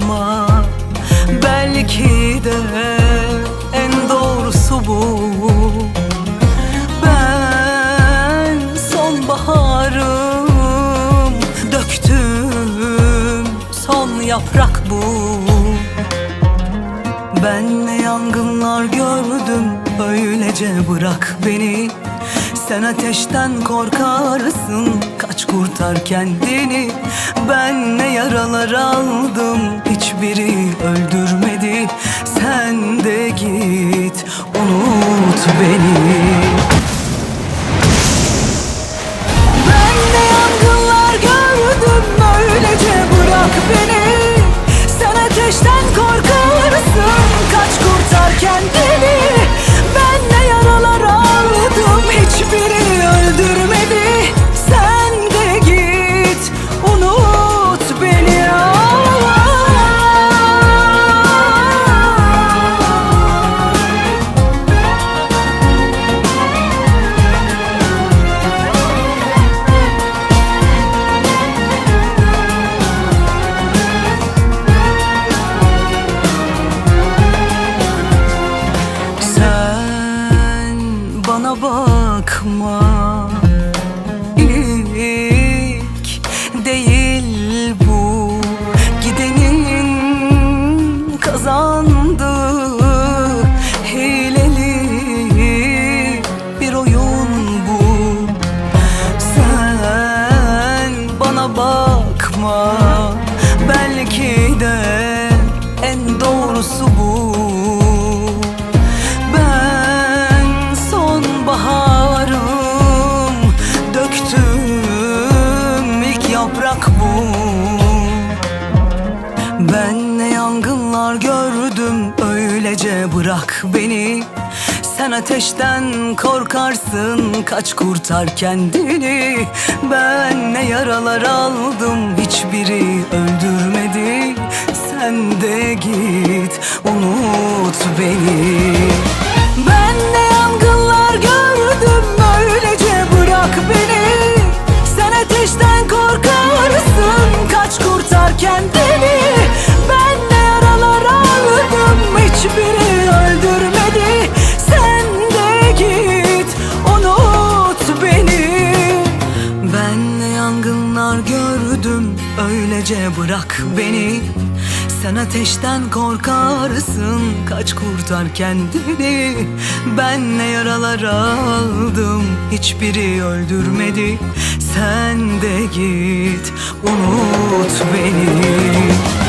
bakma Belki de en doğrusu bu. Ben sonbaharım Döktüm son yaprak bu. Ben ne yangınlar gördüm Öylece bırak beni. Sen ateşten korkarsın kurtar kendini Ben ne yaralar aldım Hiçbiri öldürmedi. Sen de git Unut beni ben ne yangınlar gördüm öylece bırak beni. Sen ateşten korkarsın kaç kurtar kendini. Ben ne yaralar aldım hiçbiri öldürmedi. Sen de git öylece bırak beni. Sen ateşten korkarsın. Kaç kurtar kendini. Ben ne yaralar aldım. Hiçbiri öldürmedi. Sen de git Unut beni